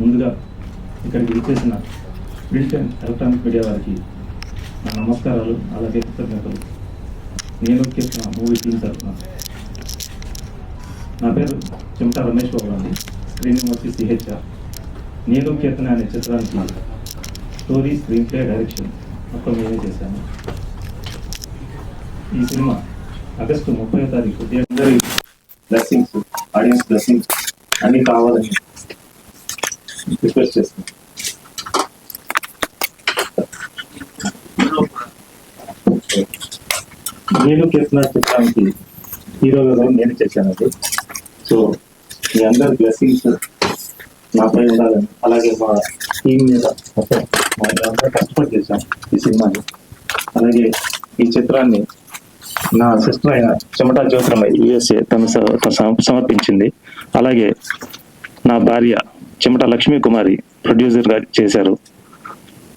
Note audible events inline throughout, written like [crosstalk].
ముందుగా ఇక్కడికి విచ్చేసిన ప్రింట్ ఎలక్ట్రానిక్ మీడియా వారికి నా నమస్కారాలు అలాగే కృతజ్ఞతలు. నేను చేసిన మూవీ టీం తరఫున నా పేరు చెమటా రమేష్ బాబు అండి. స్క్రీన్ వచ్చి సిహెచ్ఆర్. నేను కీర్తన అనే చిత్రానికి స్టోరీ స్క్రీన్ ప్లే డైరెక్షన్ మొత్తం నేనే చేశాను. ఈ సినిమా ఆగస్టు ముప్పై తారీఖు. అందరి బ్లెస్సింగ్స్ ఆడియన్స్ బ్లెస్సింగ్స్ అన్నీ కావాలని రిక్వెస్ట్ చేస్తున్నాను నేను చేసిన చిత్రానికి హీరోగా నేను నేను అది సో మీ అందరి బ్లెస్సింగ్స్ నాపై ఉండాలని అలాగే మా టీం మీద మొత్తం మా అందరూ కష్టపడి చేశాం ఈ సినిమాని. అలాగే ఈ చిత్రాన్ని నా సిస్టర్ అయిన చెమటా జ్యోతిరమ్మ యుఎస్ఏ తను సమర్పించింది. అలాగే నా భార్య చెమట లక్ష్మీ కుమారి ప్రొడ్యూసర్గా చేశారు.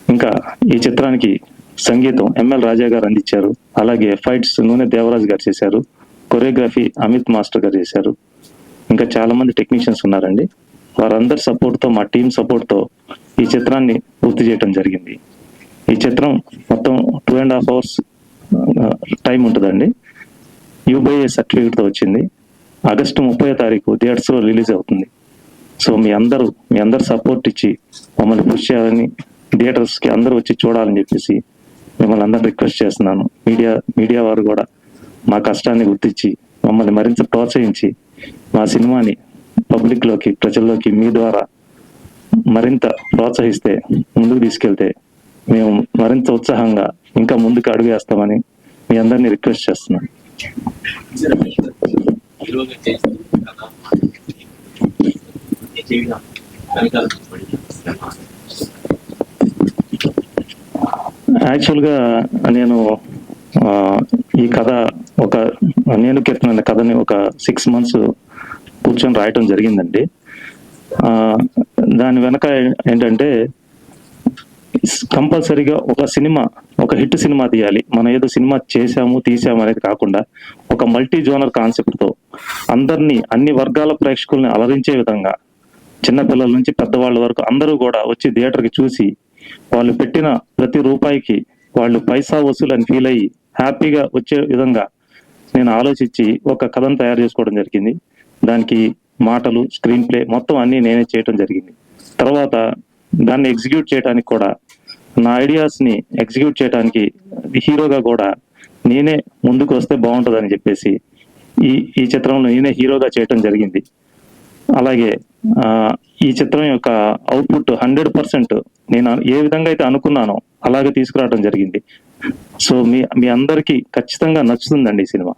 ఇంకా ఈ చిత్రానికి సంగీతం ఎంఎల్ రాజా గారు అందించారు. అలాగే ఫైట్స్ నూనె దేవరాజ్ గారు చేశారు. కొరియోగ్రఫీ అమిత్ మాస్టర్ గారు చేశారు. ఇంకా చాలా మంది టెక్నీషియన్స్ ఉన్నారండి. వారందరి సపోర్ట్తో మా టీం సపోర్ట్తో ఈ చిత్రాన్ని పూర్తి చేయడం జరిగింది. ఈ చిత్రం మొత్తం two and half hours time ఉంటుందండి. యూబీఐ సర్టిఫికేట్తో వచ్చింది. ఆగస్టు ముప్పై తారీఖు థియేటర్స్లో రిలీజ్ అవుతుంది. సో మీ అందరూ మీ అందరు సపోర్ట్ ఇచ్చి మమ్మల్ని పుష్ చేయాలని థియేటర్స్కి అందరూ వచ్చి చూడాలని చెప్పేసి మిమ్మల్ని అందరిని రిక్వెస్ట్ చేస్తున్నాను. మీడియా మీడియా వారు కూడా మా కష్టాన్ని గుర్తించి మమ్మల్ని మరింత ప్రోత్సహించి మా సినిమాని పబ్లిక్లోకి ప్రజల్లోకి మీ ద్వారా మరింత ప్రోత్సహిస్తే ముందుకు తీసుకెళ్తే మేము మరింత ఉత్సాహంగా ఇంకా ముందుకు అడుగు వేస్తామని మీ అందరినీ రిక్వెస్ట్ చేస్తున్నాను. ఈరోజు చేస్తుంది యాక్చువల్గా నేను ఈ కథ ఒక నేను కీర్తన అనే కథని ఒక సిక్స్ మంత్స్ కూర్చొని రాయటం జరిగిందండి. దాని వెనక ఏంటంటే కంపల్సరీగా ఒక సినిమా ఒక హిట్ సినిమా తీయాలి. మనం ఏదో సినిమా చేశాము తీసాము అనేది కాకుండా ఒక మల్టీ జోనర్ కాన్సెప్ట్తో అందరినీ అన్ని వర్గాల ప్రేక్షకుల్ని అలరించే విధంగా చిన్నపిల్లల నుంచి పెద్దవాళ్ళ వరకు అందరూ కూడా వచ్చి థియేటర్కి చూసి వాళ్ళు పెట్టిన ప్రతి రూపాయికి వాళ్ళు పైసా వసూలు అని ఫీల్ అయ్యి హ్యాపీగా వచ్చే విధంగా నేను ఆలోచించి ఒక కథను తయారు చేసుకోవడం జరిగింది. దానికి మాటలు స్క్రీన్ ప్లే మొత్తం అన్ని నేనే చేయడం జరిగింది. తర్వాత దాన్ని ఎగ్జిక్యూట్ చేయడానికి కూడా నా ఐడియాస్ని ఎగ్జిక్యూట్ చేయడానికి హీరోగా కూడా నేనే ముందుకు వస్తే బాగుంటుందని చెప్పేసి ఈ ఈ చిత్రంలో నేనే హీరోగా చేయటం జరిగింది. అలాగే ఈ చిత్రం యొక్క అవుట్పుట్ హండ్రెడ్ పర్సెంట్ నేను ఏ విధంగా అయితే అనుకున్నానో అలాగే తీసుకురావడం జరిగింది. సో మీ మీ అందరికీ ఖచ్చితంగా నచ్చుతుందండి ఈ సినిమా.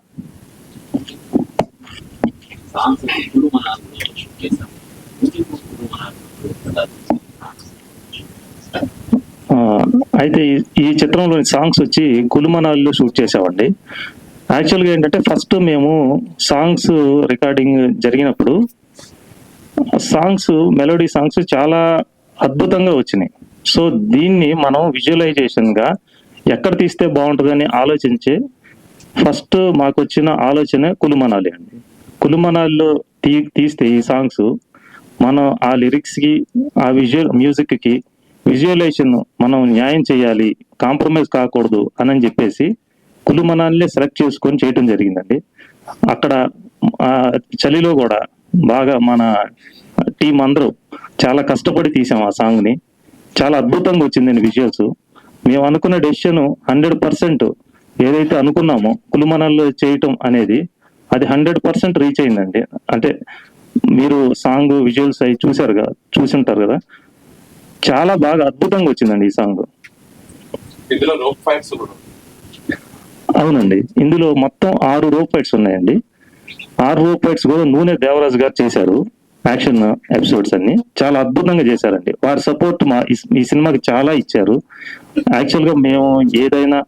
అయితే ఈ- ఈ చిత్రంలోని సాంగ్స్ వచ్చి కులుమనాల్లో షూట్ చేసామండి యాక్చువల్గా ఏంటంటే ఫస్ట్ మేము సాంగ్స్ రికార్డింగ్ జరిగినప్పుడు సాంగ్స్ మెలోడీ సాంగ్స్ చాలా అద్భుతంగా వచ్చినాయి. సో దీన్ని మనం విజువలైజేషన్గా ఎక్కడ తీస్తే బాగుంటుందని ఆలోచించి ఫస్ట్ మాకు వచ్చిన ఆలోచన కులుమనాలి అండి. కులుమనాల్లో తీ తీస్తే ఈ సాంగ్స్ మనం ఆ లిరిక్స్కి ఆ విజువల్ మ్యూజిక్కి విజువలైజేషన్ మనం న్యాయం చేయాలి కాంప్రమైజ్ కాకూడదు అని చెప్పేసి కులుమనాల్ని సెలెక్ట్ చేసుకొని చేయటం జరిగిందండి. అక్కడ చలిలో కూడా బాగా మన టీం అందరూ చాలా కష్టపడి తీసాం ఆ సాంగ్ని. చాలా అద్భుతంగా వచ్చిందండి విజువల్స్ మేము అనుకున్న డెసిషన్ హండ్రెడ్ పర్సెంట్ ఏదైతే అనుకున్నామో కులుమనాల్లో చేయటం అనేది అది హండ్రెడ్ పర్సెంట్ రీచ్ అయిందండి. అంటే మీరు సాంగ్ విజువల్స్ అవి చూసారు కదా చూసింటారు కదా. చాలా బాగా అద్భుతంగా వచ్చిందండి ఈ సాంగ్ అవునండి. ఇందులో మొత్తం ఆరు రోప్ ఫైట్స్ ఉన్నాయండి. ఆర్ రోప్ కూడా నూనె దేవరాజు గారు చేశారు. యాక్షన్ ఎపిసోడ్స్ అన్ని. చాలా అద్భుతంగా చేశారండి. వారి సపోర్ట్ మా ఈ- సినిమాకి చాలా ఇచ్చారు. యాక్చువల్గా మేము ఏదైనా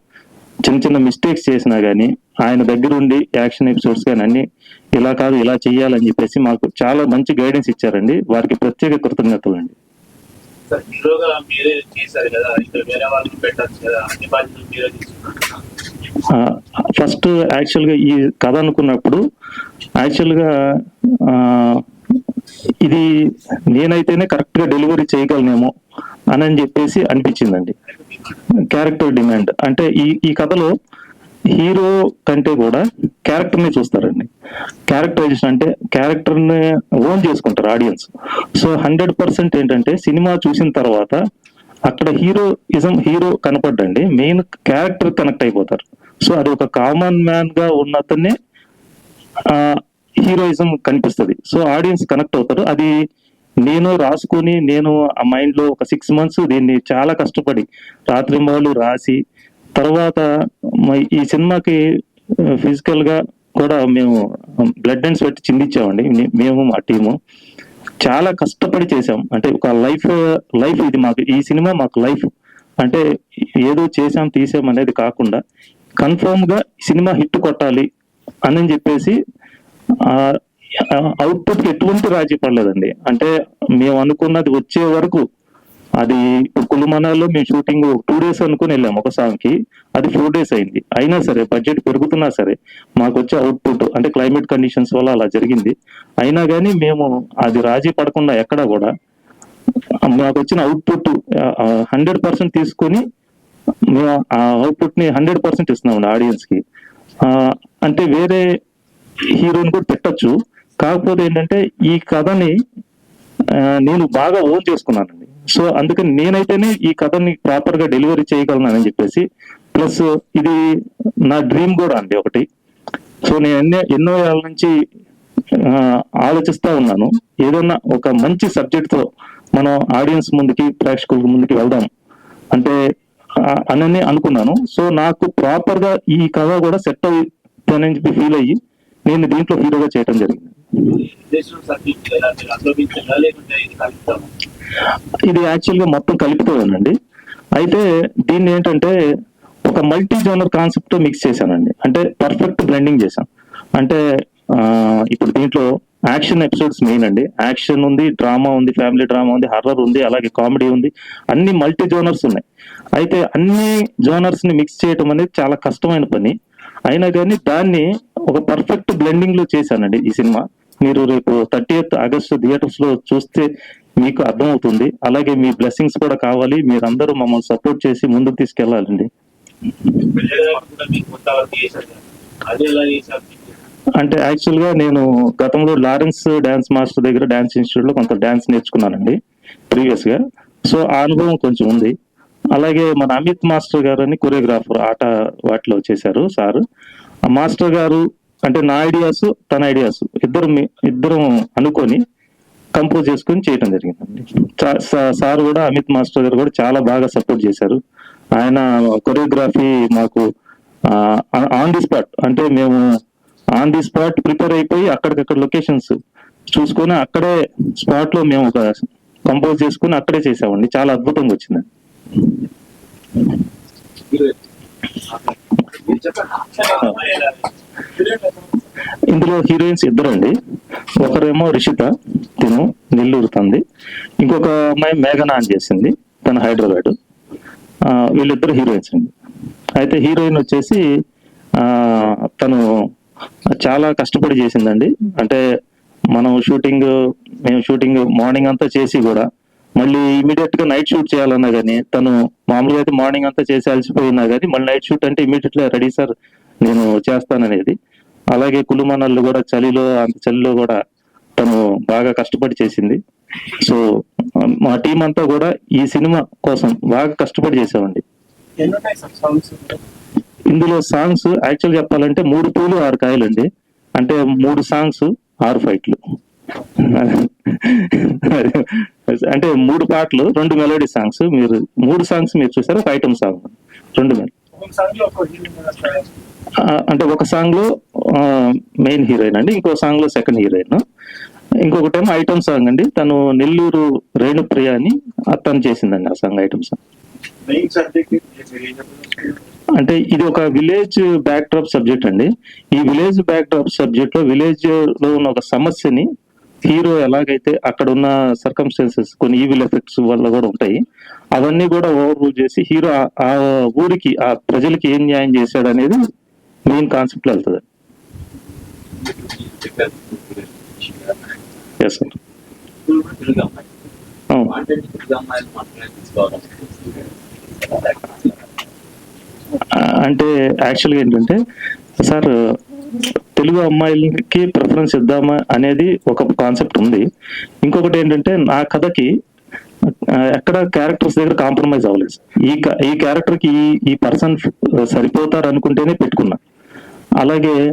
చిన్న చిన్న మిస్టేక్స్ చేసినా గానీ ఆయన దగ్గర ఉండి యాక్షన్ ఎపిసోడ్స్ కానీ అన్ని ఇలా కాదు ఇలా చేయాలని చెప్పేసి మాకు చాలా మంచి గైడెన్స్ ఇచ్చారండి. వారికి ప్రత్యేక కృతజ్ఞతలు అండి. హీరోగా మీరే చేశారు కదా ఇంకా వేరే వాళ్ళని పెట్టచ్చు కదా అన్ని బాధ్యతలు మీరే తీసుకున్నారు. ఫస్ట్ యాక్చువల్గా ఈ కథ అనుకున్నప్పుడు యాక్చువల్గా ఇది నేనైతేనే కరెక్ట్గా డెలివరీ చేయగలనేమో అని అని చెప్పేసి అనిపించిందండి. Character demand. అంటే ఈ ఈ కథలో హీరో కంటే కూడా క్యారెక్టర్ని చూస్తారండి. క్యారెక్టరైజేషన్ అంటే క్యారెక్టర్ని ఓన్ చేసుకుంటారు ఆడియన్స్. సో హండ్రెడ్ పర్సెంట్ ఏంటంటే సినిమా చూసిన తర్వాత అక్కడ హీరో ఇజం హీరో కనపడ్డండి. మెయిన్ క్యారెక్టర్ కనెక్ట్ అయిపోతారు. సో అది ఒక కామన్ మ్యాన్గా ఉన్న అతన్ని హీరోయిజం కనిపిస్తుంది. సో ఆడియన్స్ కనెక్ట్ అవుతారు. అది నేను రాసుకొని నేను ఆ మైండ్లో ఒక సిక్స్ మంత్స్ దీన్ని చాలా కష్టపడి రాత్రి మొదలు రాసి తర్వాత ఈ సినిమాకి ఫిజికల్గా కూడా మేము బ్లడ్ అండ్ స్వెట్ చిందించామండి. మేము మా టీము. చాలా కష్టపడి చేసాం అంటే ఒక లైఫ్ లైఫ్ ఇది మాకు ఈ సినిమా మాకు లైఫ్. అంటే ఏదో చేసాం తీసాం అనేది కాకుండా కన్ఫర్మ్గా సినిమా హిట్ కొట్టాలి అని చెప్పేసి అవుట్పుట్ ఎటువంటి రాజీ పడలేదండి. అంటే మేము అనుకున్నది వచ్చే వరకు అది ఇప్పుడు కులుమనాల్లో మేము షూటింగ్ టూ డేస్ అనుకుని వెళ్ళాము ఒక సాంగ్కి అది ఫోర్ డేస్ అయింది. అయినా సరే బడ్జెట్ పెరుగుతున్నా సరే మాకు వచ్చే అవుట్పుట్ అంటే క్లైమేట్ కండిషన్స్ వల్ల అలా జరిగింది. అయినా కానీ మేము అది రాజీ పడకుండా ఎక్కడ కూడా మాకు వచ్చిన అవుట్పుట్ హండ్రెడ్ పర్సెంట్ తీసుకొని మేము ఆ అవుట్పుట్ని హండ్రెడ్ పర్సెంట్ ఇస్తున్నాం ఆడియన్స్కి. అంటే వేరే హీరోని కూడా పెట్టచ్చు కాకపోతే ఏంటంటే ఈ కథని నేను బాగా ఓన్ చేసుకున్నానండి. సో అందుకని నేనైతేనే ఈ కథని ప్రాపర్గా డెలివరీ చేయగలనని చెప్పేసి ప్లస్ ఇది నా డ్రీమ్ కూడా అండి ఒకటి. సో నేను ఎన్నో ఎన్నో ఏళ్ళ నుంచి ఆలోచిస్తా ఉన్నాను. ఏదైనా ఒక మంచి సబ్జెక్ట్తో మనం ఆడియన్స్ ముందుకి ప్రేక్షకుల ముందుకి వెళ్దాం. అంటే ఆ, అనని అనుకున్నాను. సో నాకు ప్రాపర్గా ఈ కథ కూడా సెట్ అవుతుందని చెప్పి ఫీల్ అయ్యి నేను దీంట్లో హీరోగా చేయడం జరిగింది. ఇది యాక్చువల్గా మొత్తం కలిపితేనండి అయితే దీన్ని ఏంటంటే ఒక మల్టీ జోనర్ కాన్సెప్ట్తో మిక్స్ చేశానండి. అంటే పర్ఫెక్ట్ బ్లెండింగ్ చేశాను అంటే ఇప్పుడు దీంట్లో యాక్షన్ ఎపిసోడ్స్ మెయిన్ అండి. యాక్షన్ ఉంది డ్రామా ఉంది ఫ్యామిలీ డ్రామా ఉంది హర్రర్ ఉంది అలాగే కామెడీ ఉంది. అన్ని మల్టీ జోనర్స్ ఉన్నాయి. అయితే అన్ని జోనర్స్ని మిక్స్ చేయడం అనేది చాలా కష్టమైన పని. అయినా కానీ దాన్ని ఒక పర్ఫెక్ట్ బ్లెండింగ్లో చేశానండి ఈ సినిమా. మీరు రేపు థర్టీ ఎయిత్ ఆగస్టు థియేటర్స్లో చూస్తే మీకు అర్థమవుతుంది. అలాగే మీ బ్లెస్సింగ్స్ కూడా కావాలి. మీరందరూ మమ్మల్ని సపోర్ట్ చేసి ముందుకు తీసుకెళ్ళాలండి. అంటే యాక్చువల్గా నేను గతంలో లారెన్స్ డాన్స్ మాస్టర్ దగ్గర డాన్స్ ఇన్స్టిట్యూట్లో కొంత డాన్స్ నేర్చుకున్నానండి ప్రీవియస్గా. సో ఆ అనుభవం కొంచెం ఉంది. అలాగే మన అమిత్ మాస్టర్ గారు అని కొరియోగ్రాఫర్ ఆట వాటిలో చేశారు సార్. ఆ మాస్టర్ గారు అంటే నా ఐడియాస్ తన ఐడియాస్ ఇద్దరు మీ- ఇద్దరం అనుకొని కంపోజ్ చేసుకొని చేయడం జరిగిందండి. సార్ కూడా అమిత్ మాస్టర్ గారు కూడా చాలా బాగా సపోర్ట్ చేశారు. ఆయన కొరియోగ్రఫీ మాకు ఆన్ ది స్పాట్ అంటే మేము ఆన్ ది స్పాట్ ప్రిపేర్ అయిపోయి అక్కడికక్కడ లొకేషన్స్ చూసుకొని అక్కడే స్పాట్లో మేము ఒక కంపోజ్ చేసుకుని అక్కడే చేసామండి. చాలా అద్భుతంగా వచ్చింది. ఇందులో హీరోయిన్స్ ఇద్దరండి. ఒకరేమో రిషిత తిను నెల్లూరు తంది. ఇంకొక అమ్మాయి మేఘన అని చేసింది తన హైదరాబాద్. వీళ్ళిద్దరు హీరోయిన్స్ అండి. అయితే హీరోయిన్ వచ్చేసి తను చాలా కష్టపడి చేసిందండి. అంటే మనం షూటింగ్ మేము షూటింగ్ మార్నింగ్ అంతా చేసి కూడా మళ్ళీ ఇమీడియట్గా నైట్ షూట్ చేయాలన్నా కానీ తను మామూలుగా అయితే మార్నింగ్ అంతా చేసి అలసిపోయినా కానీ మళ్ళీ నైట్ షూట్ అంటే ఇమీడియట్గా రెడీ సార్ నేను చేస్తాననేది. అలాగే కులుమనల్లు కూడా చలిలో అంత చలిలో కూడా తను బాగా కష్టపడి చేసింది. సో మా టీం అంతా కూడా ఈ సినిమా కోసం బాగా కష్టపడి చేసామండి ఇందులో సాంగ్స్ యాక్చువల్ చెప్పాలంటే మూడు పూలు ఆరు కాయలండి. అంటే మూడు సాంగ్స్ ఆరు ఫైట్లు అంటే మూడు పాటలు రెండు మెలోడీ సాంగ్స్ మీరు మూడు సాంగ్స్ మీరు చూసారు? ఒక ఐటమ్ సాంగ్ రెండు అంటే ఒక సాంగ్లో మెయిన్ హీరోయిన్ అండి? ఇంకో సాంగ్లో సెకండ్ హీరోయిన్ ఇంకొకటేమో ఐటమ్ సాంగ్ అండి. తను నెల్లూరు రేణుప్రియ అని తను చేసిందండి ఆ song item song main subject అంటే ఇది ఒక విలేజ్ బ్యాక్ డ్రాప్ సబ్జెక్ట్ అండి. ఈ విలేజ్ బ్యాక్ డ్రాప్ సబ్జెక్ట్లో విలేజ్లో ఉన్న ఒక సమస్యని హీరో ఎలాగైతే అక్కడ ఉన్న సర్కమ్స్టాన్సెస్ కొన్ని ఈవిల్ ఎఫెక్ట్స్ వల్ల కూడా ఉంటాయి. అవన్నీ కూడా ఓవర్ రూల్ చేసి హీరో ఆ- ఆ ఊరికి ఆ ప్రజలకి ఏం న్యాయం చేశాడు అనేది మెయిన్ కాన్సెప్ట్లో వెళ్తుంది. ఎస్ సార్ అంటే యాక్చువల్గా ఏంటంటే సార్ తెలుగు అమ్మాయిలకి ప్రిఫరెన్స్ ఇద్దామా అనేది ఒక కాన్సెప్ట్ ఉంది. ఇంకొకటి ఏంటంటే నా కథకి ఎక్కడ క్యారెక్టర్స్ దగ్గర కాంప్రమైజ్ అవ్వలేదు ఈ ఈ క్యారెక్టర్కి ఈ ఈ పర్సన్ సరిపోతారు అనుకుంటేనే పెట్టుకున్నా. అలాగే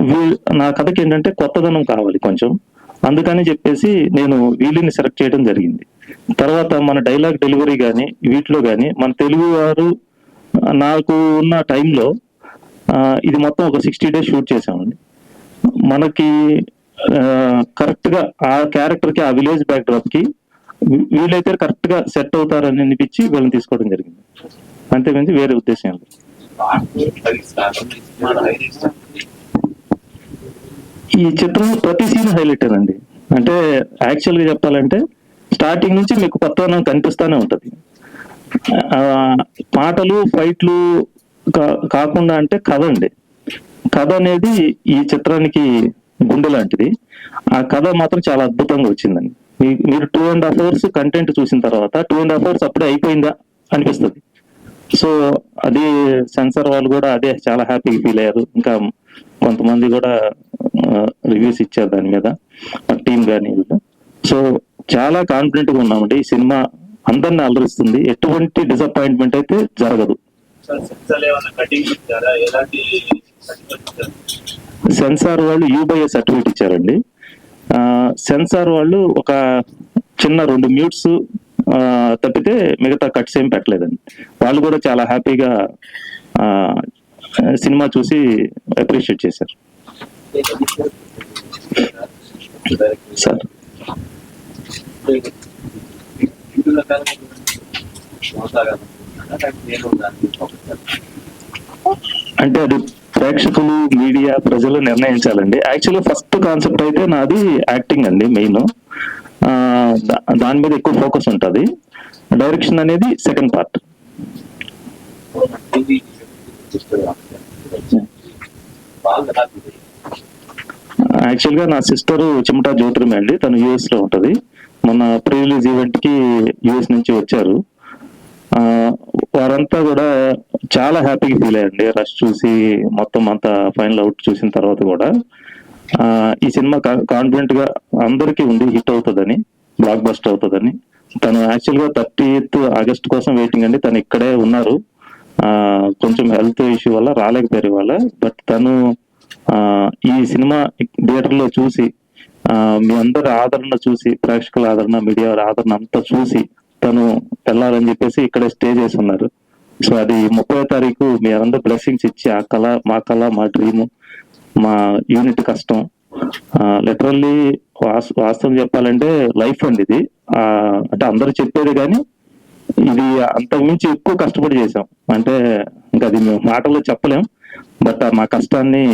వీ- నా కథకి ఏంటంటే కొత్తదనం కావాలి కొంచెం. అందుకని చెప్పేసి నేను వీళ్ళని సెలెక్ట్ చేయడం జరిగింది. తర్వాత మన డైలాగ్ డెలివరీ కానీ వీటిలో కానీ మన తెలుగు వారు నాకు ఉన్న టైంలో ఇది మొత్తం ఒక సిక్స్టీ డేస్ షూట్ చేసామండి మనకి కరెక్ట్గా ఆ క్యారెక్టర్కి ఆ విలేజ్ బ్యాక్ డ్రాప్కి వీళ్ళైతే కరెక్ట్గా సెట్ అవుతారని అనిపించి వీళ్ళని తీసుకోవడం జరిగింది. అంతేమించి వేరే ఉద్దేశం లేదు. ఈ చిత్రం ప్రతి సీన్ హైలైట్ అండి. అంటే యాక్చువల్గా చెప్పాలంటే స్టార్టింగ్ నుంచి మీకు కొత్తదనం కనిపిస్తూనే ఉంటుంది. పాటలు ఫైట్లు కా- కాకుండా అంటే కథ అండి. కథ అనేది ఈ చిత్రానికి గుండె లాంటిది. ఆ కథ మాత్రం చాలా అద్భుతంగా వచ్చిందండి. మీరు two and half hours content చూసిన తర్వాత టూ అండ్ హాఫ్ అవర్స్ అప్పుడే అయిపోయిందా అనిపిస్తుంది. సో అది సెన్సార్ వాళ్ళు కూడా అదే చాలా హ్యాపీగా ఫీల్ అయ్యారు. ఇంకా కొంతమంది కూడా రివ్యూస్ ఇచ్చారు దాని మీద. టీం కానీ సో చాలా కాన్ఫిడెంట్గా ఉన్నామండి. ఈ సినిమా అందరిని అలరిస్తుంది. ఎటువంటి డిసప్పాయింట్మెంట్ అయితే జరగదు. సార్ సెన్సార్ వాళ్ళు యూబైఏ సర్టిఫికేట్ ఇచ్చారండి. ఆ, సెన్సార్ వాళ్ళు ఒక చిన్న రెండు మ్యూట్స్ తప్పితే మిగతా కట్స్ ఏం పెట్టలేదండి. వాళ్ళు కూడా చాలా హ్యాపీగా ఆ, సినిమా చూసి అప్రిషియేట్ చేశారు. సార్. నేను అంటే అది ప్రేక్షకులు మీడియా ప్రజలు నిర్ణయించాలండి. యాక్చువల్లీ ఫస్ట్ కాన్సెప్ట్ అయితే నాది యాక్టింగ్ అండి మెయిన్ దాని మీద ఎక్కువ ఫోకస్ ఉంటుంది. డైరెక్షన్ అనేది సెకండ్ పార్ట్ యాక్చువల్గా నా సిస్టర్ చిమటా జ్యోతిర్మి అండి. తను యుఎస్లో మొన్న ప్రీ రిలీజ్ ఈవెంట్కి యుఎస్ నుంచి వచ్చారు. వారంతా కూడా చాలా హ్యాపీగా ఫీల్ అయ్యండి రష్ చూసి మొత్తం అంతా ఫైనల్ అవుట్ చూసిన తర్వాత కూడా. ఈ సినిమా కాన్ఫిడెంట్గా అందరికీ ఉంది హిట్ అవుతుందని బ్లాక్ బస్టర్ అవుతుందని. తను యాక్చువల్గా థర్టీత్ ఆగస్ట్ కోసం వెయిటింగ్ అండి. తను ఇక్కడే ఉన్నారు. కొంచెం హెల్త్ ఇష్యూ వల్ల రాలేకపోయారు వాళ్ళ బట్ తను ఈ సినిమా థియేటర్లో చూసి మీ అందరి ఆదరణ చూసి ప్రేక్షకుల ఆదరణ మీడియా ఆదరణ అంతా చూసి తను వెళ్ళాలని చెప్పేసి ఇక్కడే స్టే చేసి ఉన్నారు సో అది ముప్పై తారీఖు మీ అందరూ బ్లెస్సింగ్స్ ఇచ్చి ఆ కళ మా కళ మా డ్రీము మా యూనిట్ కష్టం. లిటరల్లీ వాస్తవం చెప్పాలంటే లైఫ్ అండి ఇది. అంటే అందరూ చెప్పేది కానీ ఇది అంతకుమించి ఎక్కువ కష్టపడి చేసాం అంటే ఇంకా అది మేము మాటల్లో చెప్పలేం. బట్ మా కష్టాన్ని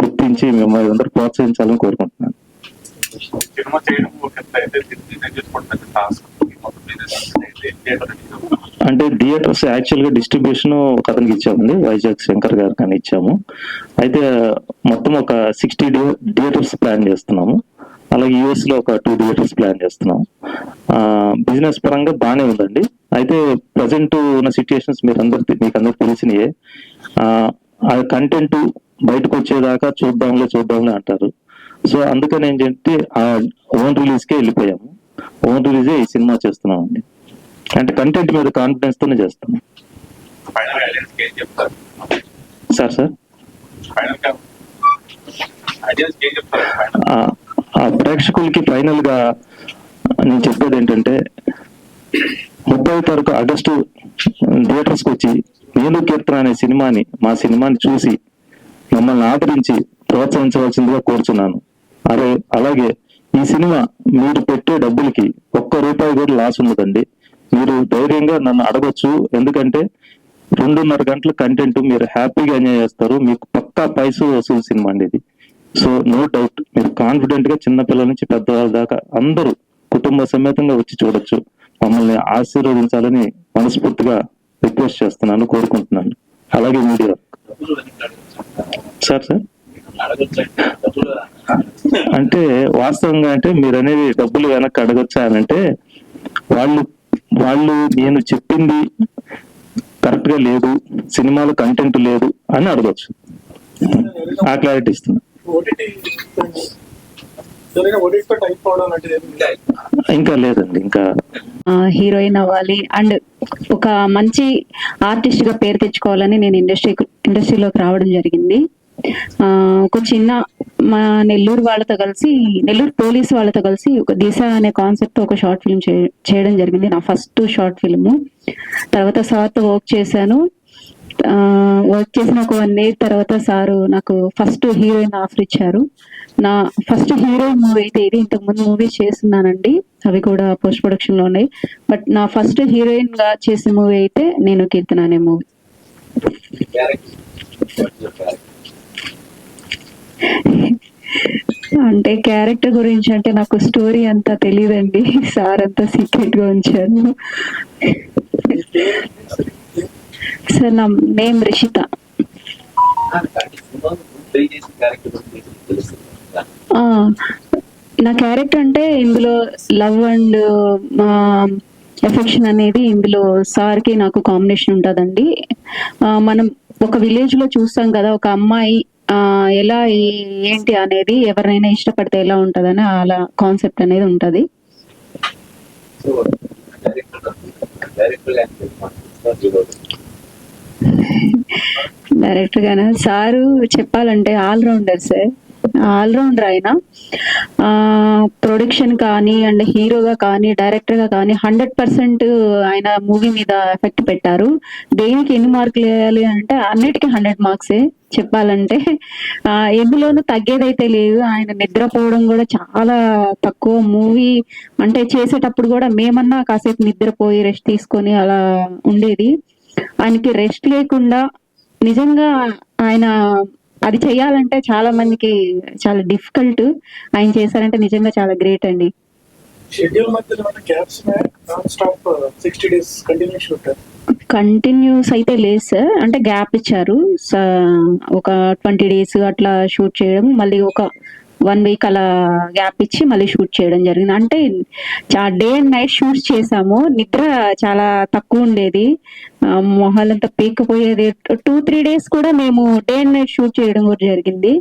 గుర్తించి మిమ్మల్ని అందరూ ప్రోత్సహించాలని కోరుకుంటున్నాను. సినిమా చేయడం అయితే చేసుకోవడం టాస్క్ అంటే థియేటర్స్ యాక్చువల్గా డిస్ట్రిబ్యూషన్ ఒక అతనికి ఇచ్చామండి వైజాగ్ శంకర్ గారికి అని ఇచ్చాము. అయితే మొత్తం ఒక సిక్స్టీ థియేటర్స్ ప్లాన్ చేస్తున్నాము. అలాగే యుఎస్లో ఒక టూ థియేటర్స్ ప్లాన్ చేస్తున్నాం బిజినెస్ పరంగా బాగానే ఉందండి. అయితే ప్రజెంట్ ఉన్న సిచ్యుయేషన్స్ మీరు అందరికి మీకు అందరికి తెలిసినయే. ఆ, ఆ కంటెంట్ బయటకు వచ్చేదాకా చూద్దాంలే చూద్దాంలే అంటారు. సో అందుకని ఏంటంటే ఆ ఓన్ రిలీజ్ కే వెళ్ళిపోయాము. ఓన్ రిలీజే ఈ సినిమా చేస్తున్నాం అండి అంటే కంటెంట్ మీద కాన్ఫిడెన్స్ తోనే చేస్తాం ఫైనల్ ఐడియాస్ ఏం చెప్తారు? Sir sir? ప్రేక్షకులకి ఫైనల్గా నేను చెప్పేది ఏంటంటే ముప్పై తారీఖు ఆగస్టు థియేటర్స్కి వచ్చి నేను కీర్తన అనే సినిమాని మా సినిమాని చూసి మమ్మల్ని ఆదరించి ప్రోత్సహించవలసిందిగా కోరుచున్నాను. అలాగే ఈ సినిమా మీరు పెట్టే డబ్బులకి ఒక్క రూపాయి కూడా లాస్ ఉండదండి. మీరు ధైర్యంగా నన్ను అడగొచ్చు. ఎందుకంటే రెండున్నర గంటల కంటెంట్ మీరు హ్యాపీగా ఎంజాయ్ చేస్తారు. మీకు పక్కా పైసు వసూలు సినిమా అండి ఇది. సో నో డౌట్ మీరు కాన్ఫిడెంట్గా చిన్నపిల్లల నుంచి పెద్దవాళ్ళ దాకా అందరూ కుటుంబ సమేతంగా వచ్చి చూడొచ్చు. మమ్మల్ని ఆశీర్వదించాలని మనస్ఫూర్తిగా రిక్వెస్ట్ చేస్తున్నాను కోరుకుంటున్నాను. అలాగే మీడియా. Sir sir? అంటే వాస్తవంగా అంటే మీరు అనేది డబ్బులు వెనక్కి అడగొచ్చా అంటే వాళ్ళు వాళ్ళు నేను చెప్పింది కరెక్ట్గా లేదు సినిమాలో కంటెంట్ లేదు అని అడగచ్చు. ఆ క్లారిటీ ఇస్తున్నా. ఇంకా లేదండి ఇంకా హీరోయిన్ అవ్వాలి అండ్ ఒక మంచి ఆర్టిస్ట్గా పేరు తెచ్చుకోవాలని నేను ఇండస్ట్రీ ఇండస్ట్రీలోకి రావడం జరిగింది. ఒక చిన్న మా నెల్లూరు వాళ్ళతో కలిసి నెల్లూరు పోలీస్ వాళ్ళతో కలిసి ఒక దిశ అనే కాన్సెప్ట్ ఒక షార్ట్ ఫిల్మ్ చేయడం జరిగింది. నా ఫస్ట్ షార్ట్ ఫిల్మ్. తర్వాత సార్తో వర్క్ చేశాను. వర్క్ చేసిన ఒక వన్ ఇయర్ తర్వాత సారు నాకు ఫస్ట్ హీరోయిన్ ఆఫర్ ఇచ్చారు. నా ఫస్ట్ హీరో మూవీ అయితే ఇది. ఇంతకు ముందు మూవీస్ చేస్తున్నానండి. అవి కూడా పోస్ట్ ప్రొడక్షన్లో ఉన్నాయి. బట్ నా ఫస్ట్ హీరోయిన్గా చేసిన మూవీ అయితే నేను కీర్తన అనే మూవీ. అంటే క్యారెక్టర్ గురించి అంటే నాకు స్టోరీ అంతా తెలియదండి సార్ అంతా సీక్రెట్గా ఉంచారు. సార్ నా నేమ్ రిషిత. నా క్యారెక్టర్ అంటే ఇందులో లవ్ అండ్ ఎఫెక్షన్ అనేది ఇందులో సార్కి నాకు కాంబినేషన్ ఉంటుందండి. మనం ఒక విలేజ్లో చూస్తాం కదా ఒక అమ్మాయి ఎలా ఏంటి అనేది ఎవరినైనా ఇష్టపడితే ఎలా ఉంటదని అలా కాన్సెప్ట్ అనేది ఉంటది. సో డైరెక్టర్ సారు చెప్పాలంటే ఆల్ రౌండర్ సార్ ఆల్రౌండర్ ఆయన. ప్రొడక్షన్ కానీ అండ్ హీరోగా కానీ డైరెక్టర్గా కానీ హండ్రెడ్ పర్సెంట్ ఆయన మూవీ మీద ఎఫెక్ట్ పెట్టారు. దేనికి ఎన్ని మార్కులు వేయాలి అంటే అన్నిటికీ హండ్రెడ్ మార్క్సే చెప్పాలంటే. ఎందులోనూ తగ్గేదైతే లేదు. ఆయన నిద్రపోవడం కూడా చాలా తక్కువ మూవీ. అంటే చేసేటప్పుడు కూడా మేమన్నా కాసేపు నిద్రపోయి రెస్ట్ తీసుకొని అలా ఉండేది. ఆయనకి రెస్ట్ లేకుండా నిజంగా ఆయన అది చేయాలంటే చాలా మందికి చాలా డిఫికల్ట్ ఆయన చేశారంటే నిజంగా చాలా గ్రేట్ అండి. షెడ్యూల్ మధ్యలో ఉన్న gaps non stop sixty days continue shoot continues అయితే లేదు సార్ అంటే గ్యాప్ ఇచ్చారు. ఒక ట్వంటీ డేస్ అట్లా షూట్ చేయడం మళ్ళీ ఒక వన్ వీక్ అలా గ్యాప్ ఇచ్చి మళ్ళీ షూట్ చేయడం జరిగింది. అంటే డే అండ్ నైట్ షూట్స్ చేసాము. నిద్ర చాలా తక్కువ ఉండేది. మొహాలు మొహాలంతా పీక్కపోయేది. టూ త్రీ డేస్ కూడా మేము డే అండ్ నైట్ షూట్ చేయడం కూడా జరిగింది.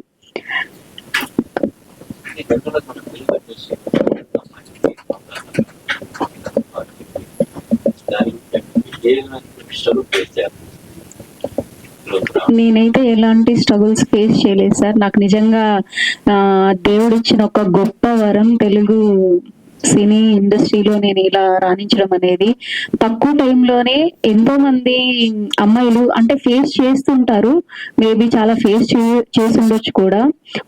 నేనైతే ఎలాంటి స్ట్రగుల్స్ ఫేస్ చేయలేదు సార్. నాకు నిజంగా దేవుడిచ్చిన దేవుడు ఇచ్చిన ఒక గొప్ప వరం తెలుగు సినీ ఇండస్ట్రీలో నేను ఇలా రాణించడం అనేది తక్కువ టైంలోనే ఎంతో మంది అమ్మాయిలు అంటే ఫేస్ చేస్తుంటారు. మేబీ చాలా ఫేస్ చేసి ఉండొచ్చు కూడా.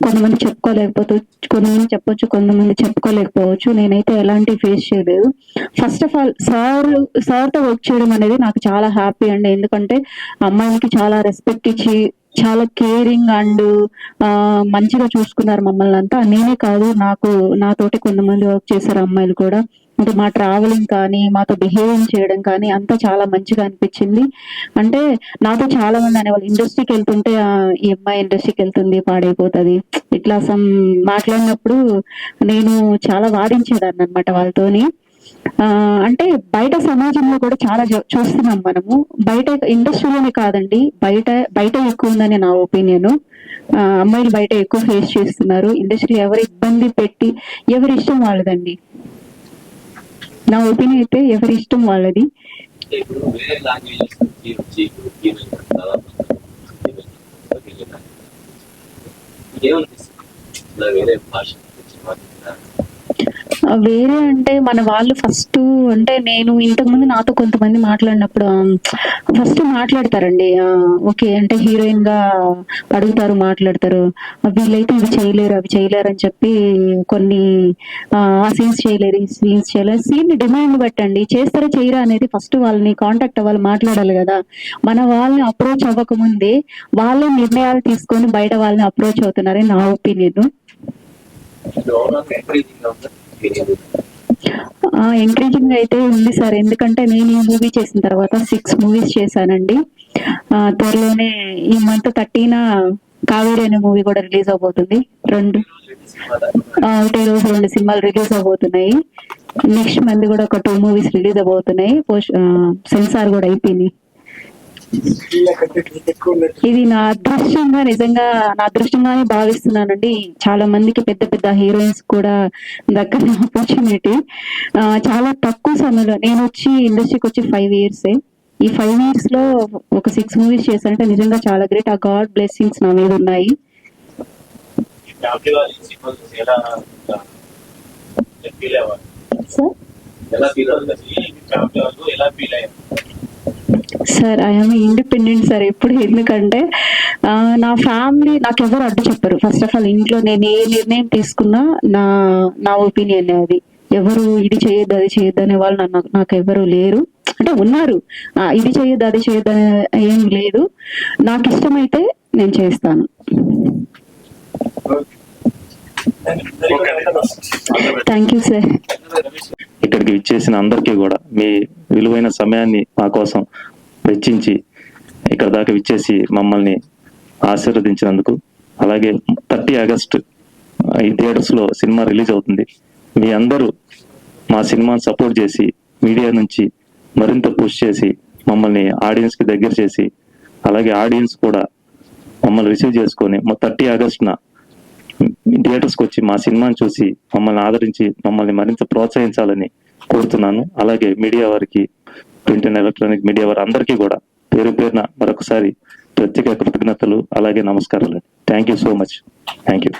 కొంతమంది చెప్పుకోలేకపోతే కొంతమంది చెప్పొచ్చు కొంతమంది చెప్పుకోలేకపోవచ్చు. నేనైతే ఎలాంటి ఫేస్ చేయలేదు. ఫస్ట్ ఆఫ్ ఆల్ సార్ సార్తో వర్క్ చేయడం అనేది నాకు చాలా హ్యాపీ అండి. ఎందుకంటే అమ్మాయిలకి చాలా రెస్పెక్ట్ ఇచ్చి చాలా కేరింగ్ అండ్ మంచిగా చూసుకున్నారు మమ్మల్ని అంతా. నేనే కాదు నాకు నాతోటి కొంతమంది వర్క్ చేశారు అమ్మాయిలు కూడా. అంటే మా ట్రావెలింగ్ కానీ మాతో బిహేవింగ్ చేయడం కానీ అంతా చాలా మంచిగా అనిపించింది. అంటే నాతో చాలా మంది అనేవాళ్ళు ఇండస్ట్రీకి వెళ్తుంటే ఈ అమ్మాయి ఇండస్ట్రీకి వెళ్తుంది పాడైపోతుంది. ఇట్లా సమ్ మాట్లాడినప్పుడు నేను చాలా వాదించేదాన్ని అనమాట వాళ్ళతోని. అంటే బయట సమాజంలో కూడా చాలా చూస్తున్నాం మనము. బయట ఇండస్ట్రీలోనే కాదండి. బయట బయట ఎక్కువ ఉందని నా ఒపీనియన్. అమ్మాయిలు బయట ఎక్కువ ఫేస్ చేస్తున్నారు. ఇండస్ట్రీ ఎవరు ఇబ్బంది పెట్టి ఎవరి ఇష్టం వాళ్ళదండి. నా ఒపీనియన్ అయితే ఎవరి ఇష్టం వాళ్ళది. ఏమనిపిస్తుంది వేరే భాష. వేరే అంటే మన వాళ్ళు ఫస్ట్ అంటే నేను ఇంతకుముందు నాతో కొంతమంది మాట్లాడినప్పుడు ఫస్ట్ మాట్లాడతారండి. ఓకే అంటే హీరోయిన్గా అడుగుతారు మాట్లాడతారు. వీళ్ళైతే ఇవి చేయలేరు అవి చేయలేరు అని చెప్పి కొన్ని ఆ సీన్స్ చేయలేరు ఈ సీన్స్ చేయలేరు సీన్ డిమాండ్ పెట్టండి. చేస్తారా చేయరా అనేది ఫస్ట్ వాళ్ళని కాంటాక్ట్ అవ్వాలి మాట్లాడాలి కదా. మన వాళ్ళని అప్రోచ్ అవ్వకముందే వాళ్ళే నిర్ణయాలు తీసుకొని బయట వాళ్ళని అప్రోచ్ అవుతున్నారని నా ఒపీనియన్ ఎంకరేజింగ్ అయితే ఉంది సార్. ఎందుకంటే నేను ఈ మూవీ చేసిన తర్వాత సిక్స్ మూవీస్ చేశానండి. త్వరలోనే ఈ మంత్ థర్టీన కావేరి అనే మూవీ కూడా రిలీజ్ అవబోతుంది. రెండు. ఒకటే రోజు రెండు సినిమాలు రిలీజ్ అవబోతున్నాయి. నెక్స్ట్ మంత్ కూడా ఒక టూ మూవీస్ రిలీజ్ అవబోతున్నాయి. పోస్ట్ సెన్సార్ కూడా అయిపోయింది వీళ్ళకంటే నీకు ఎక్కువ ఉన్నట్టు ఇది నా అదృష్టంగా నిజంగా నా అదృష్టంగానే భావిస్తున్నానండి. చాలా మందికి పెద్ద పెద్ద హీరోయిన్స్ కూడా దక్కని [laughs] ఆపర్చునిటీ చాలా తక్కువ సమయంలో నేను వచ్చి ఇండస్ట్రీకి వచ్చి ఫైవ్ ఇయర్స్ ఈ ఫైవ్ ఇయర్స్లో ఒక సిక్స్ మూవీస్ చేశానంటే నిజంగా చాలా గ్రేట్ ఆ గాడ్ బ్లెస్సింగ్స్ నా మీద ఉన్నాయి. Sir sir I'm independent sir ఎప్పుడు ఎందుకంటే నా ఫ్యామిలీ నాకు ఎవరు అడ్డు చెప్పరు. ఫస్ట్ ఆఫ్ ఆల్ ఇంట్లో నేను ఏ నిర్ణయం తీసుకున్నా నా నా ఒపీనియన్ అది. ఎవరు ఇది చేయొద్దు అది చేయొద్దు అనే వాళ్ళు నన్ను నాకు ఎవరు లేరు. అంటే ఉన్నారు. ఇది చేయొద్దు అది చేయొద్దు అనే ఏం లేదు. నాకు ఇష్టమైతే నేను చేస్తాను. థ్యాంక్ యూ సార్ ఇక్కడికి ఇచ్చేసిన అందరికీ కూడా మీ విలువైన సమయాన్ని మా కోసం వెచ్చించి ఇక్కడ దాకా విచ్చేసి మమ్మల్ని ఆశీర్వదించినందుకు. అలాగే థర్టీ ఆగస్ట్ ఈ థియేటర్స్లో సినిమా రిలీజ్ అవుతుంది. మీ అందరూ మా సినిమాని సపోర్ట్ చేసి మీడియా నుంచి మరింత పుష్ చేసి మమ్మల్ని ఆడియన్స్కి దగ్గర చేసి అలాగే ఆడియన్స్ కూడా మమ్మల్ని రిసీవ్ చేసుకొని థర్టీ ఆగస్ట్న థియేటర్స్కి వచ్చి మా సినిమాని చూసి మమ్మల్ని ఆదరించి మమ్మల్ని మరింత ప్రోత్సహించాలని కోరుతున్నాను. అలాగే మీడియా వారికి ప్రింట్ అండ్ ఎలక్ట్రానిక్ మీడియా వారు అందరికీ కూడా పేరు పేరున మరొకసారి ప్రత్యేక కృతజ్ఞతలు అలాగే నమస్కారాలు thank you so much thank you